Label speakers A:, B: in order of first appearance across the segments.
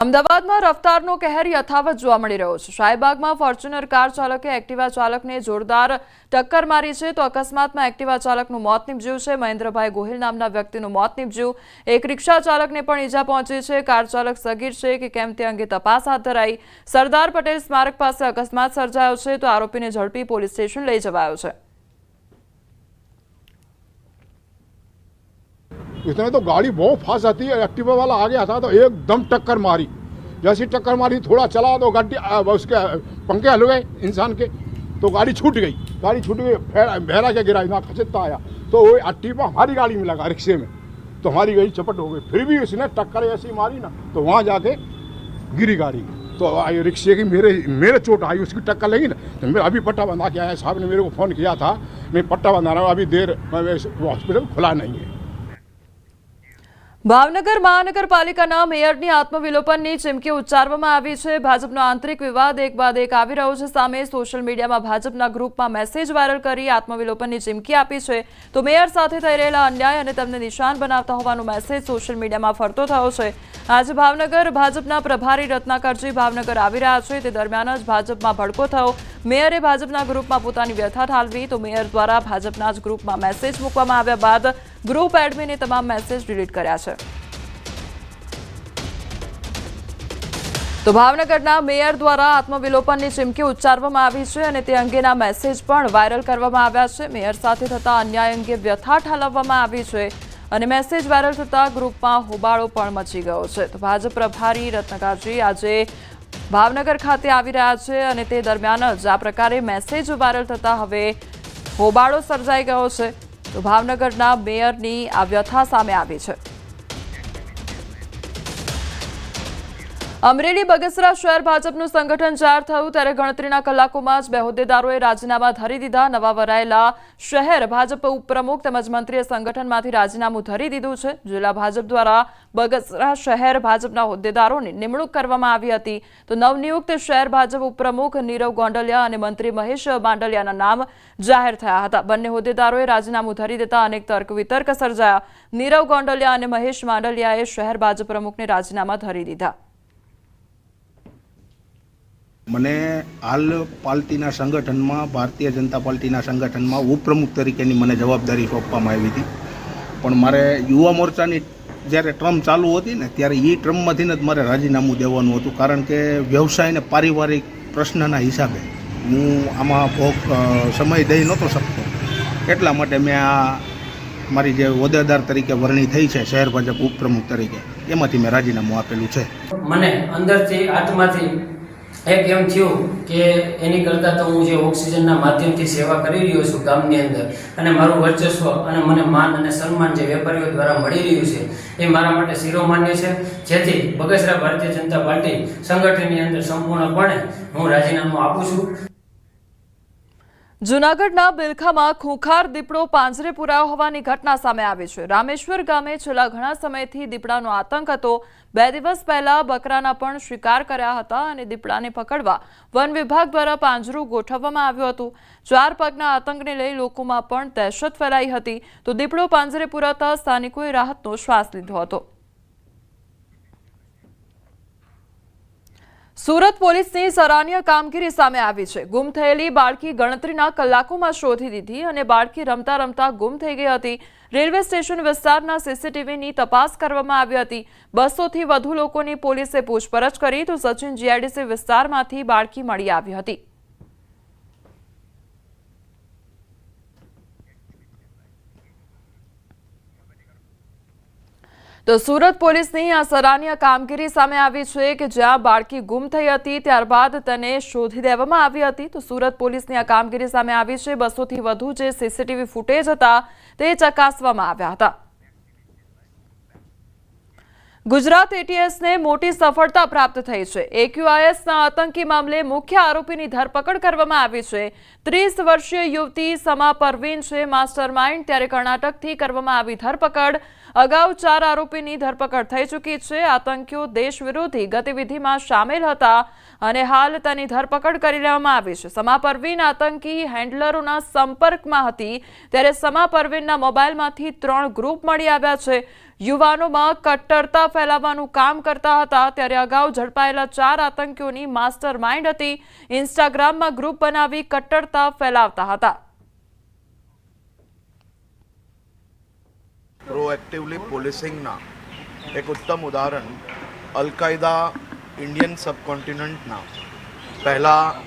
A: અમદાવાદમાં રફતારનો કહેર યથાવત જોવા મળી રહ્યો છે. શાહીબાગમાં ફોર્ચ્યુનર કાર ચાલકે એક્ટિવા ચાલકને જોરદાર ટક્કર મારી છે તો અકસ્માતમાં એક્ટિવા ચાલકનું મોત નીપજ્યું છે. મહેન્દ્રભાઈ ગોહિલ નામના વ્યક્તિનું મોત નીપજ્યું. એક રિક્ષા ચાલકને પણ ઈજા પહોંચી છે. કાર ચાલક સગીર છે કે કેમ તે અંગે તપાસ હાથ ધરાઈ. સરદાર પટેલ સ્મારક પાસે અકસ્માત સર્જાયો છે તો આરોપીને ઝડપી પોલીસ સ્ટેશન લઈ જવાયો છે.
B: इसने तो गाड़ी बहुत फास्ट आती है, एक्टिवा वाला आ गया था तो एकदम टक्कर मारी। जैसी टक्कर मारी, थोड़ा चला तो गाड़ी उसके, पंखे हल गए इंसान के तो गाड़ी छूट गई। गाड़ी छूट गई बहरा के गिरा, इतना खचता आया। तो वो एक्टिवा हमारी गाड़ी में लगा, रिक्शे में। तो हमारी गाड़ी चपट हो गई। फिर भी उसने टक्कर ऐसी मारी ना तो वहाँ जाके गिरी गाड़ी। तो आई रिक्शे की मेरे मेरे चोट आई, उसकी टक्कर लगी ना तो मेरा अभी पट्टा बंधा के आया। साहब ने मेरे को फ़ोन किया था, मैं पट्टा बंधा रहा हूँ, अभी देर हॉस्पिटल खुला नहीं है।
A: ભાવનગર મહાનગરપાલિકાના મેયરની આત્મવિલોપનની ચીમકી ઉચ્ચારવામાં આવી છે. ભાજપનો આંતરિક વિવાદ એક બાદ એક આવી રહ્યો છે. સામે સોશિયલ મીડિયામાં ભાજપના ગ્રુપમાં મેસેજ વાયરલ કરી આત્મવિલોપનની ચીમકી આપી છે. તો મેયર સાથે થઈ રહેલા અન્યાય અને તેમને નિશાન બનાવતા હોવાનો મેસેજ સોશિયલ મીડિયામાં ફરતો થયો છે. આજે ભાવનગર ભાજપના પ્રભારી રત્નાકરજી ભાવનગર આવી રહ્યા છે. તે દરમિયાન જ ભાજપમાં ભડકો થયો. મેયરે ભાજપના ગ્રુપમાં પોતાની વ્યથા ઠાલવી તો મેયર દ્વારા ભાજપના જ ગ્રુપમાં મેસેજ મૂકવામાં આવ્યા બાદ ગ્રુપ એડમિને તમામ મેસેજ ડિલીટ કર્યા છે. તો ભાવનગરના મેયર દ્વારા આત્મવિલોપનની ચીમકી ઉચ્ચારવામાં આવી છે અને તે અંગેના મેસેજ પણ વાયરલ કરવામાં આવ્યા છે. મેયર સાથે થતા અન્યાય અંગે વ્યથા ઠાલવવામાં આવી છે અને મેસેજ વાયરલ થતા ગ્રુપમાં હોબાળો પણ મચી ગયો છે. તો ભાજપ પ્રભારી રત્નકારજી આજે ભાવનગર ખાતે આવી રહ્યા છે અને તે દરમિયાન જ આ પ્રકારે મેસેજ વાયરલ થતા હવે હોબાળો સર્જાઈ ગયો છે. તો ભાવનગરના મેયરની આ વ્યથા સામે આવી છે. અમરેલી બગસરા શહેર ભાજપનું સંગઠન જાહેર થયું ત્યારે ગણતરીના કલાકોમાં જ બે હોદ્દેદારોએ રાજીનામા ધરી દીધા. નવા વરાયેલા શહેર ભાજપ ઉપપ્રમુખ તેમજ મંત્રીએ સંગઠનમાંથી રાજીનામું ધરી દીધું છે. જિલ્લા ભાજપ દ્વારા બગસરા શહેર ભાજપના હોદ્દેદારોની નિમણૂક કરવામાં આવી હતી. તો નવનિયુક્ત શહેર ભાજપ ઉપપ્રમુખ નીરવ ગોંડલિયા અને મંત્રી મહેશ માંડલિયાના નામ જાહેર થયા હતા. બંને હોદ્દેદારોએ રાજીનામું ધરી દેતા અનેક તર્ક વિતર્ક સર્જાયા. નીરવ ગોંડલિયા અને મહેશ માંડલિયાએ શહેર ભાજપ પ્રમુખને રાજીનામા ધરી દીધા.
C: મને હાલ પાર્ટીના સંગઠનમાં, ભારતીય જનતા પાર્ટીના સંગઠનમાં ઉપપ્રમુખ તરીકેની મને જવાબદારી સોંપવામાં આવી હતી. પણ મારે યુવા મોરચાની જ્યારે ટ્રમ ચાલુ હતી ને, ત્યારે એ ટ્રમમાંથી જ મારે રાજીનામું દેવાનું હતું. કારણ કે વ્યવસાય અને પારિવારિક પ્રશ્નના હિસાબે હું આમાં બહુ સમય દઈ નહોતો શકતો. એટલા માટે મેં આ મારી જે હોદ્દેદાર તરીકે વરણી થઈ છે, શહેર ભાજપ ઉપપ્રમુખ તરીકે, એમાંથી મેં રાજીનામું આપેલું છે.
D: મને અંદરથી, આત્માથી એક એમ થયું કે એની કરતાં તો હું જે ઓક્સિજનના માધ્યમથી સેવા કરી રહ્યો છું ગામની અંદર અને મારું વર્ચસ્વ અને મને માન અને સન્માન જે વેપારીઓ દ્વારા મળી રહ્યું છે એ મારા માટે શિરોમાન્ય છે. જેથી બગસરા ભારતીય જનતા પાર્ટી સંગઠનની અંદર સંપૂર્ણપણે હું રાજીનામું આપું છું.
A: જૂનાગઢના બિલખામાં ખૂંખાર દીપડો પાંજરે પુરાયો હોવાની ઘટના સામે આવી છે. રામેશ્વર ગામે છેલ્લા ઘણા સમયથી દીપડાનો આતંક હતો. બે દિવસ પહેલા બકરાના પણ શિકાર કર્યા હતા અને દીપડાને પકડવા વન વિભાગ દ્વારા પાંજરું ગોઠવવામાં આવ્યું હતું. ચાર પગના આતંકને લઈ લોકોમાં પણ દહેશત ફેલાઈ હતી. તો દીપડો પાંજરે પુરાતા સ્થાનિકોએ રાહતનો શ્વાસ લીધો હતો. સુરત પોલીસની સરાહનીય કામગીરી સામે આવી છે. ગુમ થયેલી બાળકી ગણતરીના કલાકોમાં શોધી દીધી અને બાળકી રમતા રમતા ગુમ થઈ ગઈ હતી. રેલવે સ્ટેશન વિસ્તારના સીસીટીવીની તપાસ કરવામાં આવી હતી. બસોથી વધુ લોકોની પોલીસે પૂછપરછ કરી તો સચિન જીઆઈડીસી વિસ્તારમાંથી બાળકી મળી આવી હતી. તો સુરત પોલીસની આ સરાહનીય કામગીરી સામે આવી છે કે જ્યાં બાળકી ગુમ થઈ હતી, ત્યારબાદ તેને શોધી દેવામાં આવી હતી. તો સુરત પોલીસની આ કામગીરી સામે આવી છે. બસોથી વધુ જે સીસીટીવી ફૂટેજ હતા, તે ચકાસવામાં આવ્યા હતા. ગુજરાત એટીએસને મોટી સફળતા પ્રાપ્ત થઈ છે. એક્યુઆઈએસના આતંકી મામલે મુખ્ય આરોપીની ધરપકડ કરવામાં આવી છે. ત્રીસ વર્ષીય યુવતી સમા પરવીન છે. માસ્ટર માઇન્ડ ત્યારે કર્ણાટકથી કરવામાં આવી ધરપકડ. અગાઉ ચાર આરોપીની ધરપકડ થઈ ચૂકી છે. આતંકીઓ દેશ વિરોધી ગતિવિધિમાં સામેલ હતા અને હાલ તેની ધરપકડ કરી લેવામાં આવી છે. સમા પરવીન આતંકી હેન્ડલરોના સંપર્કમાં હતી ત્યારે સમા પરવીનના મોબાઈલમાંથી ત્રણ ગ્રુપ મળી આવ્યા છે. યુવાનોમાં કટ્ટરતા ફેલાવવાનું કામ કરતા હતા ત્યારે અગાઉ ઝડપાયેલા ચાર આતંકીઓની માસ્ટર માઇન્ડ હતી. ઇન્સ્ટાગ્રામમાં ગ્રુપ બનાવી કટ્ટરતા ફેલાવતા હતા.
E: પ્રોએક્ટિવલી પોલીસિંગના એક ઉત્તમ ઉદાહરણ અલકાયદા ઇન્ડિયન સબકોન્ટિનન્ટના પહેલાં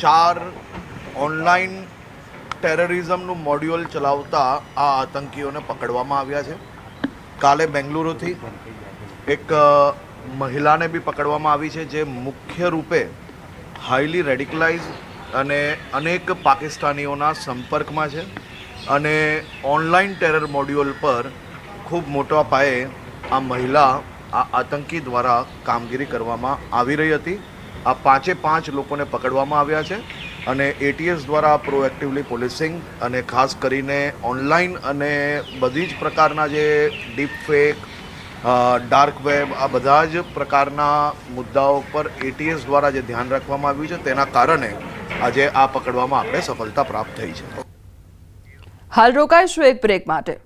E: ચાર ઓનલાઈન ટેરરિઝમનું મોડ્યુલ ચલાવતા આ આતંકીઓને પકડવામાં આવ્યા છે. કાલે બેંગલુરુથી એક મહિલાને બી પકડવામાં આવી છે જે મુખ્ય રૂપે હાઈલી રેડિકલાઇઝ અને અનેક પાકિસ્તાનીઓના સંપર્કમાં છે. અને ઓનલાઈન ટેરર મોડ્યુલ પર ખૂબ મોટા પાયે આ મહિલા આ આતંકી દ્વારા કામગીરી કરવામાં આવી રહી હતી. આ પાંચે પાંચ લોકોને પકડવામાં આવ્યા છે અને એટીએસ દ્વારા પ્રોએક્ટિવલી પોલીસિંગ અને ખાસ કરીને ઓનલાઈન અને બધી જ પ્રકારના જે ડીપ ફેક ડાર્ક વેબ આ બધા જ પ્રકારના મુદ્દાઓ પર એટીએસ દ્વારા જે ધ્યાન રાખવામાં આવ્યું છે તેના કારણે આજે આ પકડવામાં આપણે સફળતા પ્રાપ્ત થઈ છે.
A: હાલ રોકાઈશું એક બ્રેક માટે.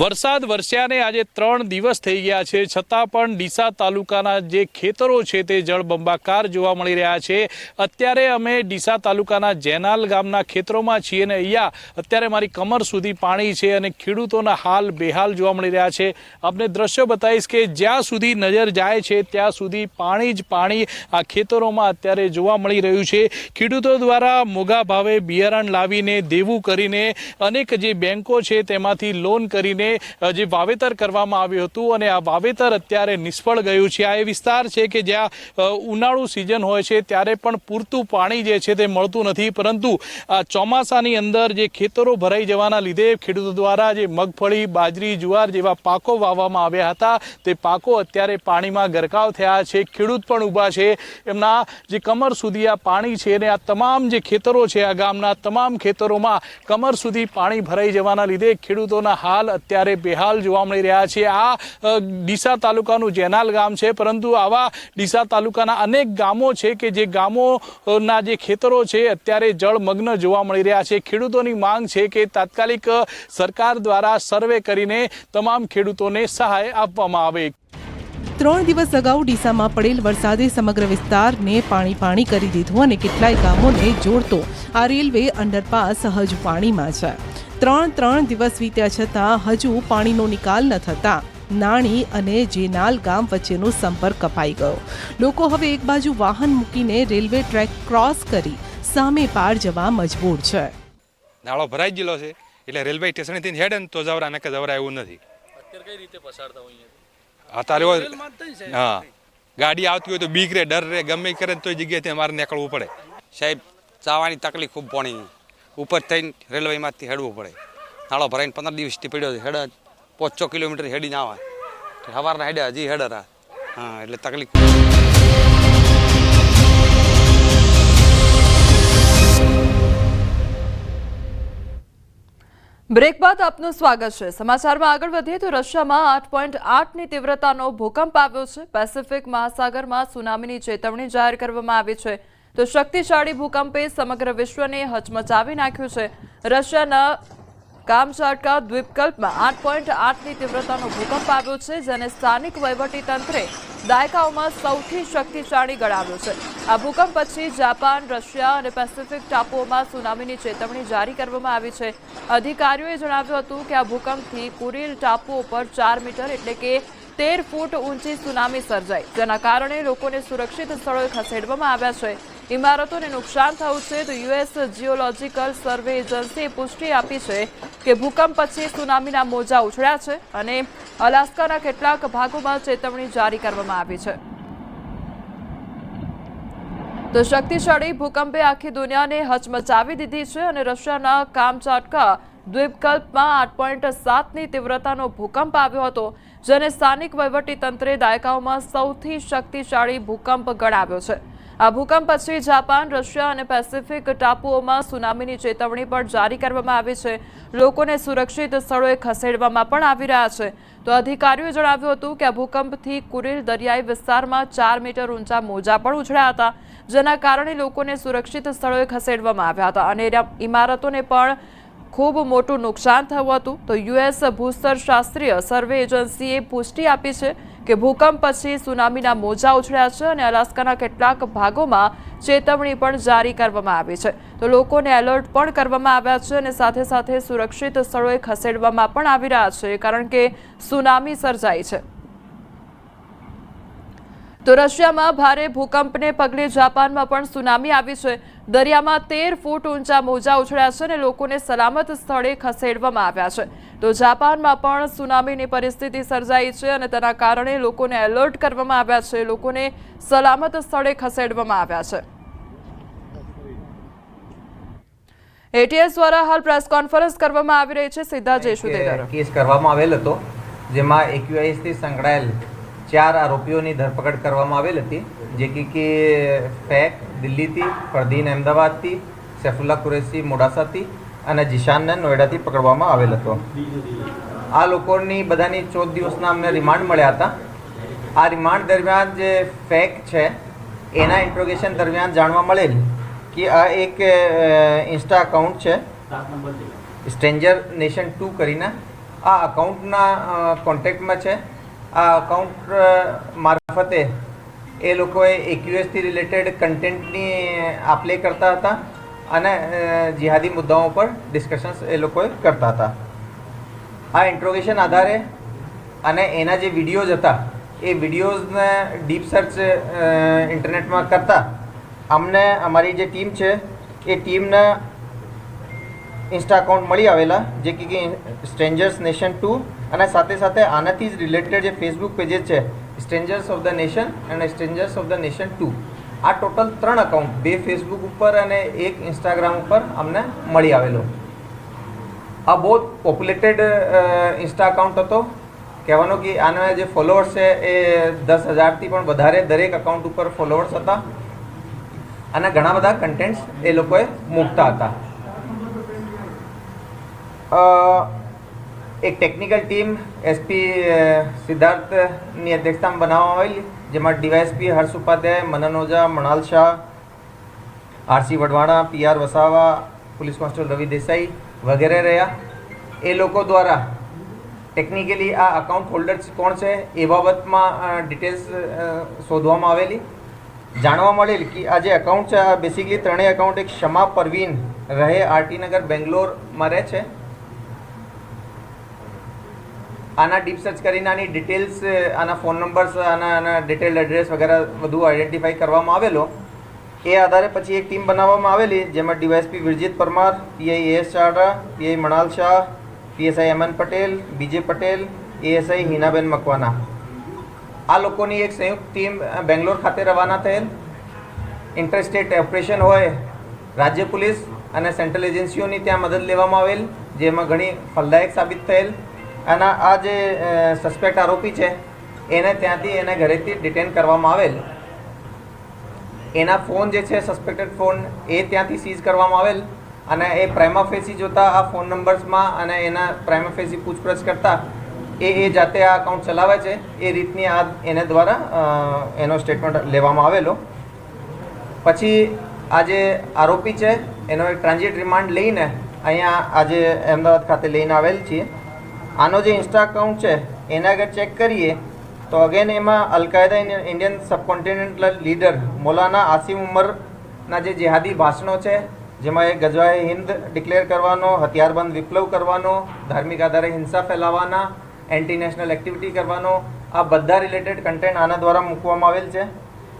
F: વરસાદ વરસ્યાને આજે ત્રણ દિવસ થઈ ગયા છે. છતાં પણ ડીસા તાલુકાના જે ખેતરો છે તે જળબંબાકાર જોવા મળી રહ્યા છે. અત્યારે અમે ડીસા તાલુકાના જેનાલ ગામના ખેતરોમાં છીએ અને અહીંયા અત્યારે મારી કમર સુધી પાણી છે અને ખેડૂતોના હાલ બેહાલ જોવા મળી રહ્યા છે. આપને દ્રશ્યો બતાવીશ કે જ્યાં સુધી નજર જાય છે, ત્યાં સુધી પાણી જ પાણી આ ખેતરોમાં અત્યારે જોવા મળી રહ્યું છે. ખેડૂતો દ્વારા મોગા ભાવે બિયારણ લાવીને, દેવું કરીને, અનેક જે બેન્કો છે તેમાંથી લોન કરીને જે વાવેતર કરવામાં આવ્યું હતું અને આ વાવેતર અત્યારે નિષ્ફળ ગયું છે. આ એ વિસ્તાર છે કે જ્યાં ઉનાળુ સિઝન હોય છે ત્યારે પણ પૂરતું પાણી જે છે તે મળતું નથી. પરંતુ આ ચોમાસાની અંદર જે ખેતરો ભરાઈ જવાના લીધે ખેડૂતો દ્વારા જે મગફળી, બાજરી, જુવાર જેવા પાકો વાવવામાં આવ્યા હતા. તે પાકો અત્યારે પાણીમાં ગરકાવ થયા છે. ખેડૂત પણ ઊભા છે. એમના જે કમર સુધી આ પાણી છે અને આ તમામ જે ખેતરો છે આ ગામના તમામ ખેતરોમાં કમર સુધી પાણી ભરાઈ જવાના લીધે ખેડૂતોના હાલ અત્યારે બેહાલ જોવા મળી રહ્યા છે. આ ડીસા તાલુકાનું જેનાલ ગામ છે, પરંતુ આવા ડીસા તાલુકાના અનેક ગામો છે કે જે ગામોના જે ખેતરો છે, અત્યારે જળમગ્ન જોવા મળી રહ્યા છે. ખેડૂતોની માંગ છે કે તાત્કાલિક સરકાર દ્વારા સર્વે કરીને તમામ ખેડૂતોને સહાય આપવામાં આવે.
G: ત્રણ દિવસ અગાઉ ડીસામાં પડેલ વરસાદે સમગ્ર વિસ્તારને પાણી પાણી કરી દીધું અને કેટલાય ગામોને જોડતો આ રેલવે અંડરપાસ હજુ પાણીમાં છે. ત્રણ ત્રણ દિવસ વીત્યા છતાં હજુ પાણીનો નિકાલ ન થતા. નાણી અને જેનાલ ગામ વચ્ચેનો સંપર્ક કપાઈ ગયો. લોકો હવે એક બાજુ વાહન મૂકીને રેલવે ટ્રેક ક્રોસ કરી સામે પાર જવા મજબૂર છે.
H: નાળો ભરાઈ ગયેલો છે. એટલે રેલવે સ્ટેશનેથી હેડે ને તો જવરા નકે જવરા એવું નથી. અત્યારે હોય- હા. ગાડી આવતી હોય તો બીક રે ડર રે ગમે કરે તો જગ્યાએથી અમારે નીકળવું પડે.
I: સાહેબ ચાવાની તકલીફ ખૂબ પાણીની. ઉપર થઈને રેલવેમાંથી હેડવું પડે. નાળો ભરાઈને પંદર દિવસથી પડ્યો છે. હેડ પાંચસો કિલોમીટર હેડીને આવે. સવારના હેડે હજી હેડર હા, એટલે તકલીફ.
A: બ્રેક બાદ આપનું સ્વાગત છે. સમાચારમાં આગળ વધીએ તો રશિયામાં આઠ પોઈન્ટ આઠની તીવ્રતાનો ભૂકંપ આવ્યો છે. પેસિફિક મહાસાગરમાં સુનામીની ચેતવણી જાહેર કરવામાં આવી છે. તો શક્તિશાળી ભૂકંપે સમગ્ર વિશ્વને હચમચાવી નાખ્યું છે. રશિયાના કામચાટકા દ્વીપકલ્પમાં આઠ પોઈન્ટ આઠની તીવ્રતાનો ભૂકંપ આવ્યો છે, જેને સ્થાનિક વહીવટીતંત્રે દાયકાઓમાં સૌથી શક્તિશાળી ગણાવ્યો છે. આ ભૂકંપ પછી જાપાન, રશિયા અને પેસિફિક ટાપુઓમાં સુનામીની ચેતવણી જારી કરવામાં આવી છે. અધિકારીઓએ જણાવ્યું હતું કે આ ભૂકંપથી કુરીલ ટાપુઓ પર ચાર મીટર એટલે કે તેર ફૂટ ઊંચી સુનામી સર્જાઈ, જેના કારણે લોકોને સુરક્ષિત સ્થળોએ ખસેડવામાં આવ્યા છે. ઇમારતોને નુકસાન થયું છે તો યુએસ જીઓલોજીકલ સર્વે એજન્સીએ પુષ્ટિ આપી છે કે ભૂકંપ પછી સુનામીના મોજા ઉછળ્યા છે અને અલાસ્કાના કેટલાક ભાગોમાં ચેતવણી જારી કરવામાં આવી છે. તો શક્તિશાળી ભૂકંપે આખી દુનિયાને હચમચાવી દીધી છે અને રશિયાના કામચાટકા દ્વીપકલ્પમાં આઠ પોઈન્ટ સાતની તીવ્રતાનો ભૂકંપ આવ્યો હતો, જેને સ્થાનિક વહીવટીતંત્રે દાયકાઓમાં સૌથી શક્તિશાળી ભૂકંપ ગણાવ્યો છે. આ ભૂકંપ પછી જાપાન, રશિયા અને પેસિફિક ટાપુઓમાં સુનામીની ચેતવણી પણ જારી કરવામાં આવી છે. લોકોને સુરક્ષિત સ્થળોએ ખસેડવામાં પણ આવી રહ્યા છે. તો અધિકારીઓએ જણાવ્યું હતું કે આ ભૂકંપથી કુરિલ દરિયાઈ વિસ્તારમાં ચાર મીટર ઊંચા મોજા પણ ઉછળ્યા હતા, જેના કારણે લોકોને સુરક્ષિત સ્થળોએ ખસેડવામાં આવ્યા હતા. અને ઇમારતોને પણ ખૂબ મોટું નુકસાન થયું હતું. તો યુએસ ભૂસ્તર શાસ્ત્રીય સર્વે એજન્સીએ પુષ્ટિ આપી છે કે ભૂકંપ પછી સુનામીના મોજા ઉછળ્યા છે અને અલાસ્કાના કેટલાક ભાગોમાં ચેતવણી પણ જારી કરવામાં આવી છે. તો લોકોને એલર્ટ પણ કરવામાં આવ્યા છે અને સાથે સાથે સુરક્ષિત સ્થળોએ ખસેડવામાં પણ આવી રહ્યા છે, કારણ કે સુનામી સર્જાઈ છે. તો રશિયામાં ભારે ભૂકંપને પગલે જાપાનમાં પણ સુનામી આવી છે. દરિયામાં તેર ફૂટ ઊંચા મોજા ઉછળ્યા છે અને લોકોને સલામત સ્થળે ખસેડવામાં આવ્યા છે. તો જાપાનમાં પણ સુનામીની પરિસ્થિતિ સર્જાઈ છે અને તેના કારણે લોકોને એલર્ટ કરવામાં આવ્યા છે. લોકોને સલામત સ્થળે ખસેડવામાં આવ્યા છે. એટીએસ દ્વારા હાલ પ્રેસ કોન્ફરન્સ કરવામાં આવી રહી છે. સીધા જઈશું
J: કેસ કરવામાં આવેલ હતો જેમાં એક્યુઆઈસથી સંકળાયેલ ચાર આરોપીઓની ધરપકડ કરવામાં આવેલ હતી જે કે કે ફેક દિલ્હીથી ફરદીન અમદાવાદથી સૈફુલ્લા કુરેશી મોડાસાથી અને જીશાનને નોઈડાથી પકડવામાં આવેલ હતો. આ લોકોની બધાની ચૌદ દિવસના અમને રિમાન્ડ મળ્યા હતા. આ રિમાન્ડ દરમિયાન જે ફેક છે, એના ઇન્ટ્રોગેશન દરમિયાન જાણવા મળેલ કે આ એક ઇન્સ્ટા અકાઉન્ટ છે. સ્ટ્રેન્જર નેશન ટુ કરીને આ અકાઉન્ટના કોન્ટેક્ટમાં છે. આ અકાઉન્ટ મારફતે એ લોકોએ એક્યુએસથી રિલેટેડ કન્ટેન્ટની આપલે કરતા હતા. અને જિહાદી મુદ્દાઓ પર ડિસ્કશન્સ એ લોકોએ કરતા હતા. આ ઇન્ટ્રોગેશન આધારે અને એના જે વિડીયોઝ હતા, એ વિડીયોઝને ડીપ સર્ચ ઇન્ટરનેટમાં કરતા, અમને, અમારી જે ટીમ છે, એ ટીમને ઇન્સ્ટા અકાઉન્ટ મળી આવેલા, જે કે સ્ટ્રેન્જર્સ નેશન ટુ અને સાથે સાથે આનાથી જ રિલેટેડ જે ફેસબુક પેजेस છે સ્ટ્રેન્જર્સ ઓફ ધ નેશન અને strangers of the nation to આ ટોટલ ત્રણ અકાઉન્ટ બે ફેસબુક ઉપર અને એક ઇન્સ્ટાગ્રામ ઉપર અમને મળી આવેલો. આ બહુ પોપ્યુલેટેડ ઇન્સ્ટા અકાઉન્ટ હતો. કહેવાનો કે આના જે ફોલોઅર્સ છે એ દસ હજારથી પણ વધારે દરેક અકાઉન્ટ ઉપર ફોલોઅર્સ હતા. અને ઘણા બધા કન્ટેન્ટ્સ એ લોકોએ મૂકતા હતા. એક ટેકનિકલ ટીમ એસપી સિદ્ધાર્થની અધ્યક્ષતામાં બનાવવામાં આવેલી, જેમાં DYSP Harsh Upadhyay, Manan Ojha, Manal Shah, RC Vadvana PR Vasava, police constable Ravi Desai વગેરે રહ્યા. એ લોકો દ્વારા ટેકનિકલી આ અકાઉન્ટ હોલ્ડર્સ કોણ છે એ બાબતમાં ડિટેલ્સ શોધવામાં આવેલી. જાણવા મળેલ કે આ જે અકાઉન્ટ છે, આ બેસિકલી ત્રણેય અકાઉન્ટ એક ક્ષમા પરવીન રહે આરટી નગર, બેંગ્લોરમાં રહે છે. આના ડીપ સર્ચ કરીને આની ડિટેલ્સ આના ફોન નંબર્સ આના આના ડિટેલ એડ્રેસ વગેરે બધું આઈડેન્ટિફાઈ કરવામાં આવેલો. એ આધારે પછી એક ટીમ બનાવવામાં આવેલી, જેમાં DYSP Virjit Parmar, PI S Chada PI Manal Shah, PSI Aman Patel, BJ Patel, ASI હિનાબેન મકવાના. આ લોકોની એક સંયુક્ત ટીમ બેંગ્લોર ખાતે રવાના થયેલ. ઇન્ટરસ્ટેટ ઓપરેશન હોય, રાજ્ય પોલીસ અને સેન્ટ્રલ એજન્સીઓની ત્યાં મદદ લેવામાં આવેલ, જેમાં ઘણી ફલદાયક સાબિત થયેલ. અને આ જે સસ્પેક્ટ આરોપી છે, એને ત્યાંથી એને ઘરેથી ડિટેન કરવામાં આવેલ. એના ફોન જે છે સસ્પેક્ટેડ ફોન એ ત્યાંથી સીઝ કરવામાં આવેલ અને એ પ્રાઇમાફેસી જોતા આ ફોન નંબર્સમાં અને એના પ્રાઇમાફેસી પૂછપરછ કરતા એ એ જાતે આ અકાઉન્ટ ચલાવે છે. એ રીતની આ એને દ્વારા એનો સ્ટેટમેન્ટ લેવામાં આવેલો. પછી આ જે આરોપી છે, એનો એક ટ્રાન્ઝિટ રિમાન્ડ લઈને અહીંયા આજે અમદાવાદ ખાતે લઈને આવેલ છીએ. આનો જે ઇન્સ્ટા અકાઉન્ટ છે, એને આગળ ચેક કરીએ, તો અગેન એમાં al Qaeda Indian subcontinental leader Maulana Asim ઉમરના જે જેહાદી ભાષણો છે, જેમાં એ ગજવાએ હિન્દ ડિક્લેર કરવાનો, હથિયારબંધ વિપ્લવ કરવાનો, ધાર્મિક આધારે હિંસા ફેલાવવાના એન્ટી નેશનલ એક્ટિવિટી કરવાનો, આ બધા રિલેટેડ કન્ટેન્ટ આના દ્વારા મૂકવામાં આવેલ છે.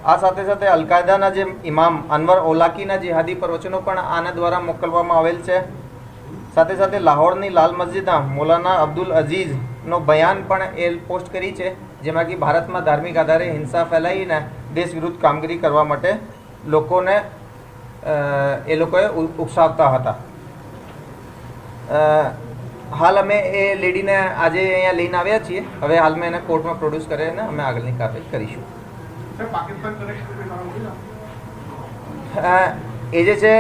J: આ સાથે સાથે અલકાયદાના જે ઇમામ અનવર ઓલાકીના જેહાદી પ્રવચનો પણ આના દ્વારા મોકલવામાં આવેલ છે. સાથે સાથે લાહોરની લાલ મસ્જિદના મૌલાના અબ્દુલ અઝીઝનો બયાન પણ એ પોસ્ટ કરી છે જેમાં કે ભારતમાં ધાર્મિક આધારે હિંસા ફેલાવીને દેશ વિરુદ્ધ કામગીરી કરવા માટે લોકોને એ લોકોએ ઉકસાવતા હતા. હાલ અમે એ લેડીને આજે અહીંયા લઈને આવ્યા છીએ. હવે હાલમાં એને કોર્ટમાં પ્રોડ્યુસ કરીને અમે આગળની કાર્યવાહી કરીશું. એ જે છે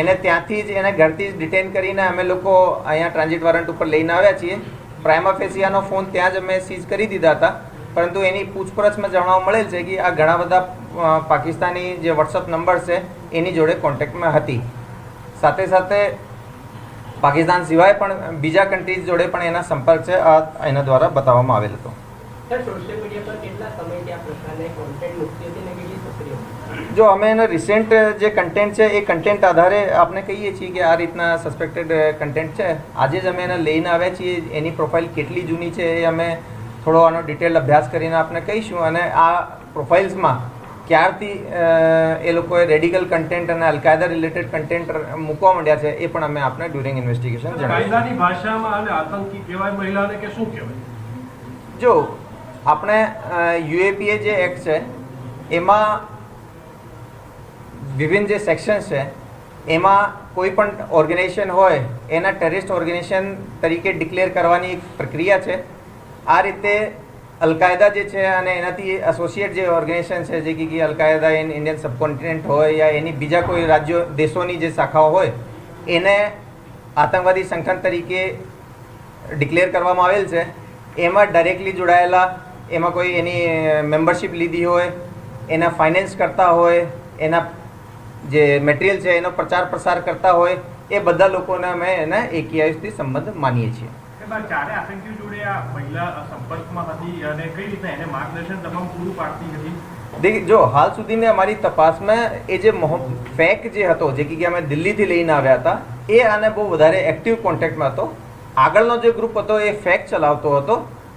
J: એને ત્યાંથી જ એને ઘરથી જ ડિટેન કરીને અમે લોકો અહીંયા ટ્રાન્ઝિટ વોરંટ ઉપર લઈને આવ્યા છીએ. પ્રાઇમા ફેસિયાનો ફોન ત્યાં જ અમે સીઝ કરી દીધા હતા. પરંતુ એની પૂછપરછમાં જાણવા મળેલ છે કે આ ઘણા બધા પાકિસ્તાની જે વોટ્સઅપ નંબર છે, એની જોડે કોન્ટેક્ટમાં હતી. સાથે સાથે પાકિસ્તાન સિવાય પણ બીજા કન્ટ્રીઝ જોડે પણ એના સંપર્ક છે. આ એના દ્વારા બતાવવામાં આવેલ હતો.
K: સોશિયલ મીડિયા પર કેટલા સમયથી આ પ્રકારના કોન્ટેન્ટ મુક્તિ હતી
J: જો અમે એને રિસેન્ટ જે કન્ટેન્ટ છે એ કન્ટેન્ટ આધારે આપણે કહીએ છીએ કે આ રીતના સસ્પેક્ટેડ કન્ટેન્ટ છે. આજે જ અમે એને લઈને આવ્યા છીએ. એની પ્રોફાઇલ કેટલી જૂની છે એ અમે થોડો આનો ડિટેલ અભ્યાસ કરીને આપણે કહીશું. અને આ પ્રોફાઇલ્સમાં ક્યારથી એ લોકોએ રેડિકલ કન્ટેન્ટ અને અલકાયદા રિલેટેડ કન્ટેન્ટ મૂકવા માંડ્યા છે એ પણ અમે આપને ડ્યુરિંગ ઇન્વેસ્ટિગેશન જણાવીશું.
F: કાયદાની ભાષામાં અને આતંકી કહેવાય મહિલાને કે શું કહેવાય?
J: જો આપણે યુએપીએ જે એક્ટ છે એમાં વિભિન્ન જે સેક્શન્સ છે, એમાં કોઈ પણ ઓર્ગેનાઇઝેશન હોય, એના ટેરરિસ્ટ ઓર્ગેનાઇઝેશન તરીકે ડિક્લેર કરવાની એક પ્રક્રિયા છે. આ રીતે અલકાયદા જે છે અને એનાથી એસોસિએટ જે ઓર્ગેનાઇઝેશન છે, જે કે અલકાયદા ઇન ઇન્ડિયન સબકોન્ટિનેન્ટ હોય યા એની બીજા કોઈ રાજ્યો, દેશોની જે શાખાઓ હોય, એને આતંકવાદી સંગઠન તરીકે ડિક્લેર કરવામાં આવેલ છે. એમાં ડાયરેક્ટલી જોડાયેલા, એમાં કોઈ એની મેમ્બરશિપ લીધી હોય, એના ફાઇનાન્સ કરતા હોય, એના જે મટીરિયલ છે એનો પ્રચાર પ્રસાર કરતા હોય એ બધા લોકોને અમે એને એકેઆઈથી સંબંધ માનીએ છીએ. દેખ જો હાલ સુધીની અમારી તપાસમાં એ જે ફેક જે હતો જે કે અમે દિલ્હીથી લઈને આવ્યા હતા એ અને બહુ વધારે એક્ટિવ કોન્ટેક્ટમાં હતો. આગળનો જે ગ્રુપ હતો એ ફેક ચલાવતો હતો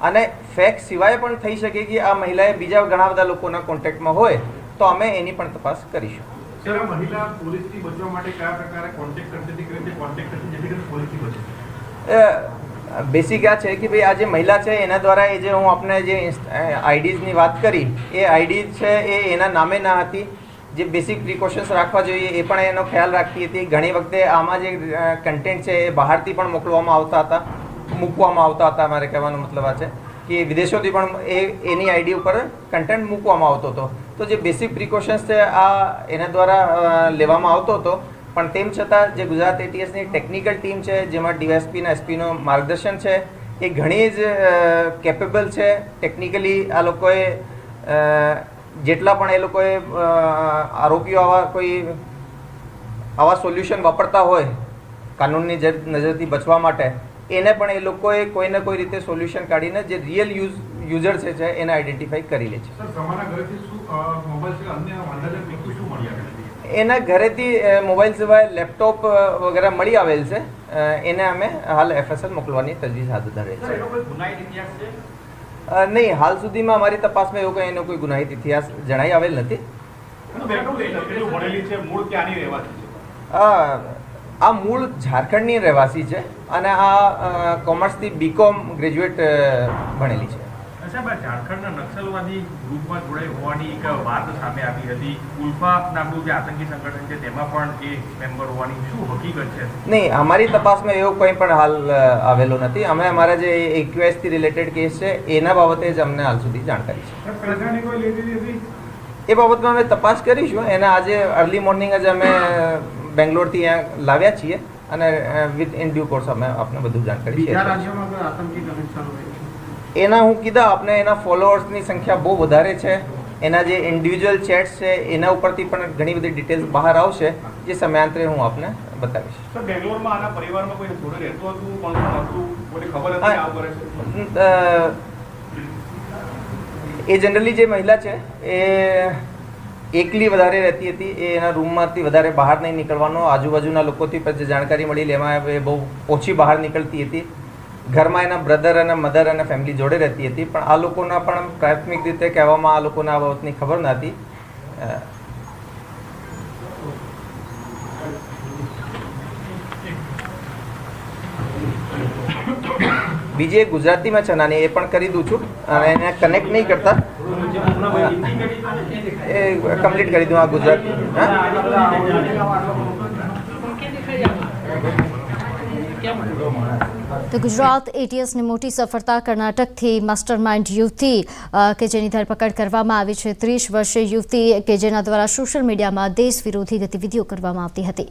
J: અને ફેક સિવાય પણ થઈ શકે કે આ મહિલાએ બીજા ઘણા બધા લોકોના કોન્ટેક્ટમાં હોય તો અમે એની પણ તપાસ કરીશું.
F: સર મહિલા પોલીસથી બચવા માટે કયા પ્રકારે કોન્ટેક્ટ કરતી હતી કઈ કોન્ટેક્ટ કરતી જેથી કરીને પોલીસથી બચે?
J: બેસિક આ છે કે ભાઈ આ જે મહિલા છે એના દ્વારા એ જે હું આપને જે આઈડીઝની વાત કરી, એ આઈડી છે એ એના નામે ના હતી. જે બેસિક પ્રિકોશન્સ રાખવા જોઈએ એ પણ એનો ખ્યાલ રાખતી હતી. ઘણી વખતે આમાં જે કન્ટેન્ટ છે એ બહારથી પણ મોકલવામાં આવતા હતા, મૂકવામાં આવતા હતા મારે કહેવાનો મતલબ આ છે. કે વિદેશોથી પણ એ એની આઈડી ઉપર કન્ટેન્ટ મૂકવામાં આવતો હતો. તો જે બેસિક પ્રિકોશન્સ છે, આ એના દ્વારા લેવામાં આવતો હતો. પણ તેમ છતાં જે ગુજરાત એટીએસની ટેકનિકલ ટીમ છે, જેમાં ડીવાયસપીના એસપીનું માર્ગદર્શન છે, એ ઘણી જ કેપેબલ છે. ટેકનિકલી આ લોકોએ જેટલા પણ એ લોકોએ આરોપીઓ આવા કોઈ, આવા સોલ્યુશન વાપરતા હોય, કાનૂનની નજરથી બચવા માટે એને પણ એ લોકોએ કોઈને કોઈ રીતે સોલ્યુશન કાઢીને જે રિયલ યુઝ યુઝર છે છે એને આઈડેન્ટિફાઈ કરી લે છે. એના ઘરેથી મોબાઈલ સિવાય લેપટોપ વગેરે મળી આવેલ છે. એને અમે હાલ એફએસએલ મોકલવાની તજવીજ હાથ ધરેલ છે. નહીં હાલ સુધીમાં અમારી તપાસમાં એવું કંઈ એનો કોઈ ગુનાહિત ઇતિહાસ જણાઈ આવેલ નથી. આ મૂળ ઝારખંડની રહેવાસી છે અને આ કોમર્સથી બીકોમ ગ્રેજ્યુએટ ભણેલી છે.
F: ઝારખંડના નક્સલવાદી ગ્રુપમાં જોડાઈ હોવાની એક વાત સામે આવી હતી. ઉલ્ફા નામનું જે આતંકી સંગઠન છે તેમાં પણ એ મેમ્બર હોવાની શું હકીકત છે?
J: નહીં અમારી તપાસમાં એવો કંઈ પણ હાલ આવેલો નથી. અમે અમારા જે એક્યુએસથી રિલેટેડ કેસ છે એના બાબતે જ અમને હાલ સુધી જાણકારી છે. એ બાબતમાં અમે તપાસ કરીશું. એને આજે અર્લી મોર્નિંગ જ અમે બેંગ્લોરથી અહીંયા લાવ્યા છીએ અને વિથ ઇન ડ્યુ કોર્સ અમે આપને બધું જાણકારી
F: હોય
J: એના હું કીધા આપને એના ફોલોઅર્સની સંખ્યા બહુ વધારે છે. એના જે ઇન્ડિવિજ્યુઅલ ચેટ્સ છે એના ઉપરથી પણ ઘણી બધી ડિટેલ્સ બહાર આવશે જે સમયાંતરે હું આપને બતાવીશ.
F: બેંગ્લોરમાં આના પરિવારમાં કોઈ જોડે રહેતું હતું? કોણ કોણ હતું? કોઈને ખબર હતી કે કરે છે
J: એ જનરલી જે મહિલા છે એ એકલી વધારે રહેતી હતી, એ એના રૂમમાંથી વધારે બહાર નહીં નીકળવાનો. આજુબાજુના લોકોથી જે જાણકારી મળી, એમાં એ બહુ ઓછી બહાર નીકળતી હતી. ઘરમાં એના બ્રધર અને મધર અને ફેમિલી જોડે રહેતી હતી, પણ આ લોકોના પણ પ્રાથમિક રીતે કહેવામાં આ લોકોને આ બાબતની ખબર નહોતી. હતી બીજી એક ગુજરાતીમાં છે નાની એ પણ કરી દઉં છું. અને એને કનેક્ટ નહીં કરતા. એ કમ્પ્લીટ કરી દઉં આ ગુજરાત.
L: તો ગુજરાત એટીએસની મોટી સફળતા કર્ણાટકથી માસ્ટરમાઇન્ડ યુવતી કે જેની ધરપકડ કરવામાં આવી છે ત્રીસ વર્ષીય યુવતી, કે જેના દ્વારા સોશિયલ મીડિયામાં દેશ વિરોધી ગતિવિધિઓ કરવામાં આવતી હતી.